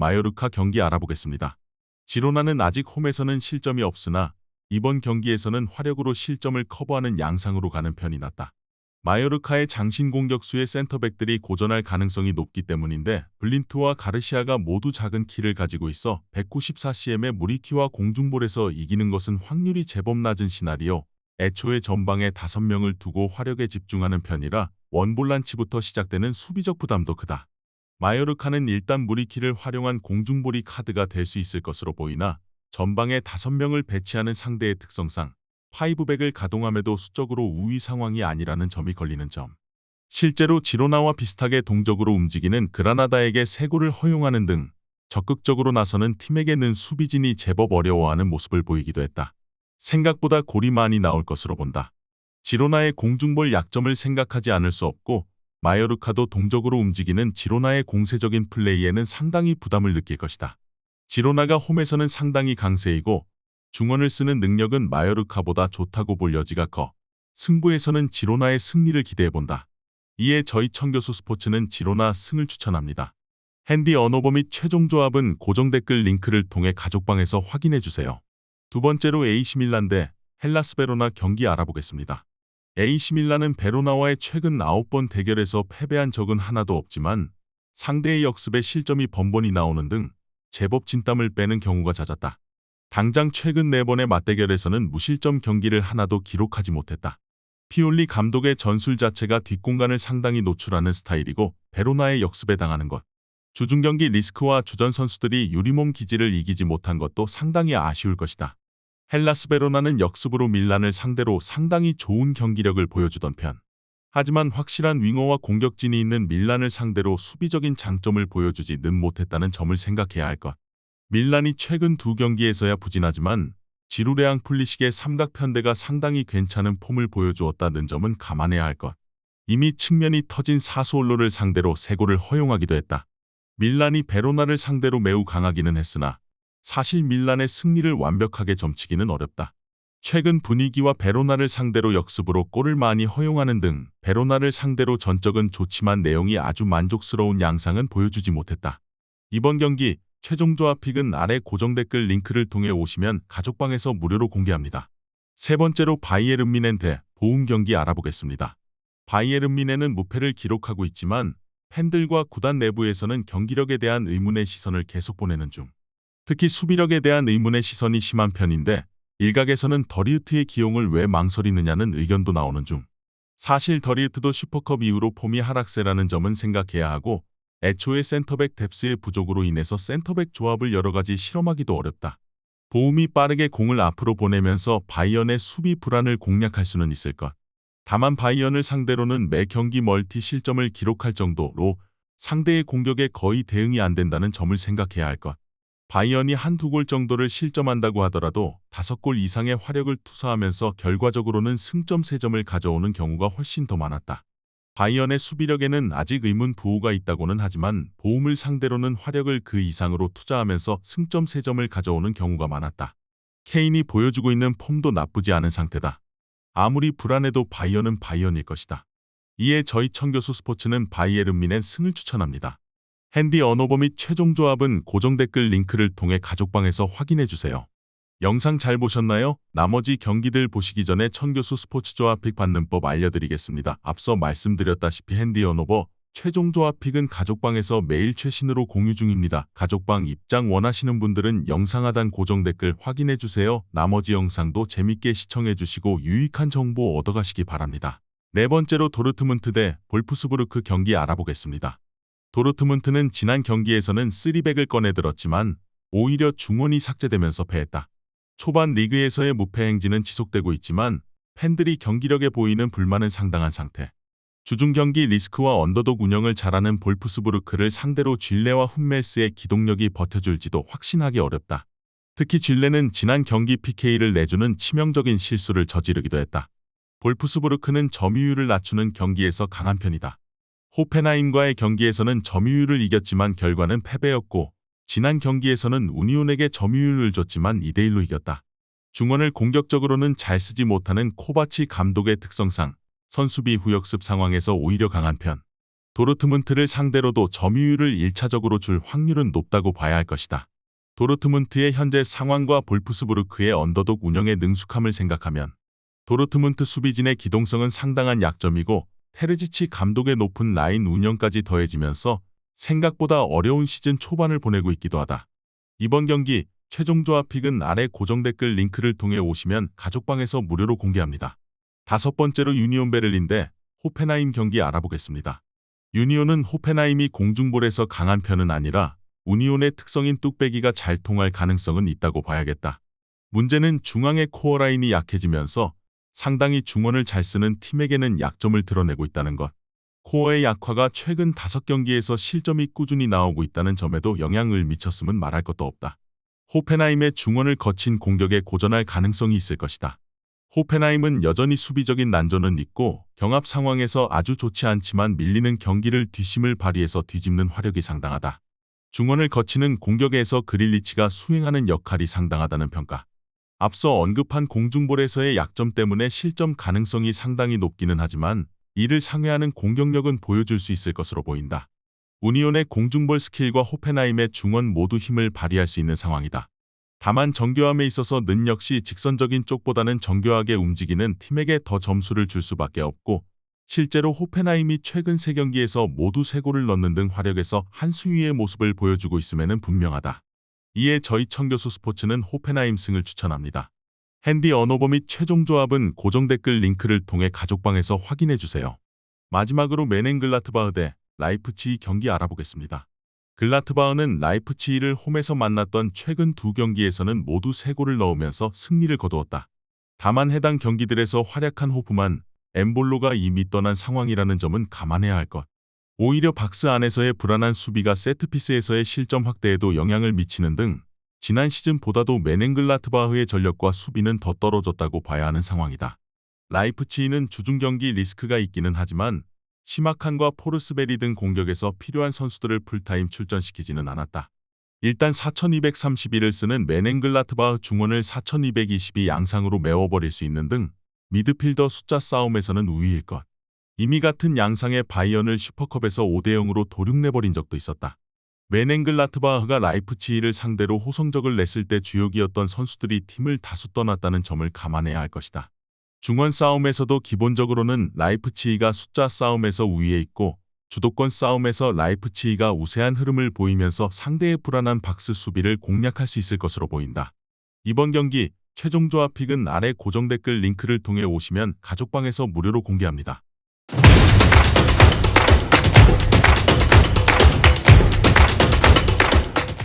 마요르카 경기 알아보겠습니다. 지로나는 아직 홈에서는 실점이 없으나 이번 경기에서는 화력으로 실점을 커버하는 양상으로 가는 편이 낫다. 마요르카의 장신 공격수의 센터백들이 고전할 가능성이 높기 때문인데 블린트와 가르시아가 모두 작은 키를 가지고 있어 194cm의 무리키와 공중볼에서 이기는 것은 확률이 제법 낮은 시나리오. 애초에 전방에 5명을 두고 화력에 집중하는 편이라 원볼란치부터 시작되는 수비적 부담도 크다. 마요르카는 일단 무리키를 활용한 공중볼이 카드가 될 수 있을 것으로 보이나 전방에 5명을 배치하는 상대의 특성상 파이브백을 가동함에도 수적으로 우위 상황이 아니라는 점이 걸리는 점. 실제로 지로나와 비슷하게 동적으로 움직이는 그라나다에게 세골을 허용하는 등 적극적으로 나서는 팀에게는 수비진이 제법 어려워하는 모습을 보이기도 했다. 생각보다 골이 많이 나올 것으로 본다. 지로나의 공중볼 약점을 생각하지 않을 수 없고 마요르카도 동적으로 움직이는 지로나의 공세적인 플레이에는 상당히 부담을 느낄 것이다. 지로나가 홈에서는 상당히 강세이고 중원을 쓰는 능력은 마요르카보다 좋다고 볼 여지가 커 승부에서는 지로나의 승리를 기대해본다. 이에 저희 청교수 스포츠는 지로나 승을 추천합니다. 핸디 언어버 및 최종 조합은 고정 댓글 링크를 통해 가족방에서 확인해주세요. 두 번째로 AC 밀란 대 헬라스 베로나 경기 알아보겠습니다. AC 밀란은 베로나와의 최근 9번 대결에서 패배한 적은 하나도 없지만 상대의 역습에 실점이 번번이 나오는 등 제법 진땀을 빼는 경우가 잦았다. 당장 최근 4번의 맞대결에서는 무실점 경기를 하나도 기록하지 못했다. 피올리 감독의 전술 자체가 뒷공간을 상당히 노출하는 스타일이고 베로나의 역습에 당하는 것. 주중 경기 리스크와 주전 선수들이 유리몸 기지를 이기지 못한 것도 상당히 아쉬울 것이다. 헬라스 베로나는 역습으로 밀란을 상대로 상당히 좋은 경기력을 보여주던 편. 하지만 확실한 윙어와 공격진이 있는 밀란을 상대로 수비적인 장점을 보여주지는 못했다는 점을 생각해야 할 것. 밀란이 최근 두 경기에서야 부진하지만 지루레앙 풀리식의 삼각 편대가 상당히 괜찮은 폼을 보여주었다는 점은 감안해야 할 것. 이미 측면이 터진 사수올로를 상대로 세 골을 허용하기도 했다. 밀란이 베로나를 상대로 매우 강하기는 했으나 사실 밀란의 승리를 완벽하게 점치기는 어렵다. 최근 분위기와 베로나를 상대로 역습으로 골을 많이 허용하는 등 베로나를 상대로 전적은 좋지만 내용이 아주 만족스러운 양상은 보여주지 못했다. 이번 경기 최종 조합 픽은 아래 고정 댓글 링크를 통해 오시면 가족방에서 무료로 공개합니다. 세 번째로 바이에른 미넨 대 보움 경기 알아보겠습니다. 바이에른 미넨은 무패를 기록하고 있지만 팬들과 구단 내부에서는 경기력에 대한 의문의 시선을 계속 보내는 중. 특히 수비력에 대한 의문의 시선이 심한 편인데 일각에서는 더리우트의 기용을 왜 망설이느냐는 의견도 나오는 중. 사실 더리우트도 슈퍼컵 이후로 폼이 하락세라는 점은 생각해야 하고 애초에 센터백 뎁스의 부족으로 인해서 센터백 조합을 여러 가지 실험하기도 어렵다. 보움이 빠르게 공을 앞으로 보내면서 바이언의 수비 불안을 공략할 수는 있을 것. 다만 바이언을 상대로는 매 경기 멀티 실점을 기록할 정도로 상대의 공격에 거의 대응이 안 된다는 점을 생각해야 할 것. 바이언이 한두 골 정도를 실점한다고 하더라도 다섯 골 이상의 화력을 투사하면서 결과적으로는 승점 3점을 가져오는 경우가 훨씬 더 많았다. 바이언의 수비력에는 아직 의문 부호가 있다고는 하지만 보움을 상대로는 화력을 그 이상으로 투자하면서 승점 3점을 가져오는 경우가 많았다. 케인이 보여주고 있는 폼도 나쁘지 않은 상태다. 아무리 불안해도 바이언은 바이언일 것이다. 이에 저희 청교수 스포츠는 바이에른민의 승을 추천합니다. 핸디 언어버 및 최종 조합은 고정 댓글 링크를 통해 가족방에서 확인해주세요. 영상 잘 보셨나요? 나머지 경기들 보시기 전에 천교수 스포츠 조합 픽 받는 법 알려드리겠습니다. 앞서 말씀드렸다시피 핸디 언어버 최종 조합 픽은 가족방에서 매일 최신으로 공유 중입니다. 가족방 입장 원하시는 분들은 영상 하단 고정 댓글 확인해주세요. 나머지 영상도 재밌게 시청해주시고 유익한 정보 얻어가시기 바랍니다. 네 번째로 도르트문트 대 볼프스부르크 경기 알아보겠습니다. 도르트문트는 지난 경기에서는 3백을 꺼내들었지만 오히려 중원이 삭제되면서 패했다. 초반 리그에서의 무패 행진은 지속되고 있지만 팬들이 경기력에 보이는 불만은 상당한 상태. 주중 경기 리스크와 언더독 운영을 잘하는 볼프스부르크를 상대로 쥘레와 훈멜스의 기동력이 버텨줄지도 확신하기 어렵다. 특히 쥘레는 지난 경기 PK를 내주는 치명적인 실수를 저지르기도 했다. 볼프스부르크는 점유율을 낮추는 경기에서 강한 편이다. 호펜하임과의 경기에서는 점유율을 이겼지만 결과는 패배였고 지난 경기에서는 우니온에게 점유율을 줬지만 2대1로 이겼다. 중원을 공격적으로는 잘 쓰지 못하는 코바치 감독의 특성상 선수비 후역습 상황에서 오히려 강한 편. 도르트문트를 상대로도 점유율을 1차적으로 줄 확률은 높다고 봐야 할 것이다. 도르트문트의 현재 상황과 볼프스부르크의 언더독 운영의 능숙함을 생각하면 도르트문트 수비진의 기동성은 상당한 약점이고 테르지치 감독의 높은 라인 운영까지 더해지면서 생각보다 어려운 시즌 초반을 보내고 있기도 하다. 이번 경기 최종 조합픽은 아래 고정 댓글 링크를 통해 오시면 가족방에서 무료로 공개합니다. 다섯 번째로 유니온 베를린대 호펜하임 경기 알아보겠습니다. 유니온은 호펜하임이 공중볼에서 강한 편은 아니라 우니온의 특성인 뚝배기가 잘 통할 가능성은 있다고 봐야겠다. 문제는 중앙의 코어 라인이 약해지면서 상당히 중원을 잘 쓰는 팀에게는 약점을 드러내고 있다는 것. 코어의 약화가 최근 5경기에서 실점이 꾸준히 나오고 있다는 점에도 영향을 미쳤음은 말할 것도 없다. 호펜하임의 중원을 거친 공격에 고전할 가능성이 있을 것이다. 호펜하임은 여전히 수비적인 난조는 있고 경합 상황에서 아주 좋지 않지만 밀리는 경기를 뒷심을 발휘해서 뒤집는 화력이 상당하다. 중원을 거치는 공격에서 그릴리치가 수행하는 역할이 상당하다는 평가. 앞서 언급한 공중볼에서의 약점 때문에 실점 가능성이 상당히 높기는 하지만 이를 상회하는 공격력은 보여줄 수 있을 것으로 보인다. 우니온의 공중볼 스킬과 호펜하임의 중원 모두 힘을 발휘할 수 있는 상황이다. 다만 정교함에 있어서 는 역시 직선적인 쪽보다는 정교하게 움직이는 팀에게 더 점수를 줄 수밖에 없고 실제로 호펜하임이 최근 3경기에서 모두 3골을 넣는 등 화력에서 한 수위의 모습을 보여주고 있음에는 분명하다. 이에 저희 청교수 스포츠는 호펜하임 승을 추천합니다. 핸디 언어버 및 최종 조합은 고정 댓글 링크를 통해 가족방에서 확인해 주세요. 마지막으로 메넨글라트바흐 대 라이프치히 경기 알아보겠습니다. 글라트바흐는 라이프치히를 홈에서 만났던 최근 두 경기에서는 모두 3골을 넣으면서 승리를 거두었다. 다만 해당 경기들에서 활약한 호프만 엠볼로가 이미 떠난 상황이라는 점은 감안해야 할 것. 오히려 박스 안에서의 불안한 수비가 세트피스에서의 실점 확대에도 영향을 미치는 등 지난 시즌보다도 메넨글라트바흐의 전력과 수비는 더 떨어졌다고 봐야 하는 상황이다. 라이프치히는 주중 경기 리스크가 있기는 하지만 시마칸과 포르스베리 등 공격에서 필요한 선수들을 풀타임 출전시키지는 않았다. 일단 4231을 쓰는 메넨글라트바흐 중원을 4222 양상으로 메워버릴 수 있는 등 미드필더 숫자 싸움에서는 우위일 것. 이미 같은 양상의 바이언을 슈퍼컵에서 5대0으로 도륙내버린 적도 있었다. 메넨글라트바흐가 라이프치히를 상대로 호성적을 냈을 때 주역이었던 선수들이 팀을 다수 떠났다는 점을 감안해야 할 것이다. 중원 싸움에서도 기본적으로는 라이프치히가 숫자 싸움에서 우위에 있고 주도권 싸움에서 라이프치히가 우세한 흐름을 보이면서 상대의 불안한 박스 수비를 공략할 수 있을 것으로 보인다. 이번 경기 최종 조합 픽은 아래 고정 댓글 링크를 통해 오시면 가족방에서 무료로 공개합니다.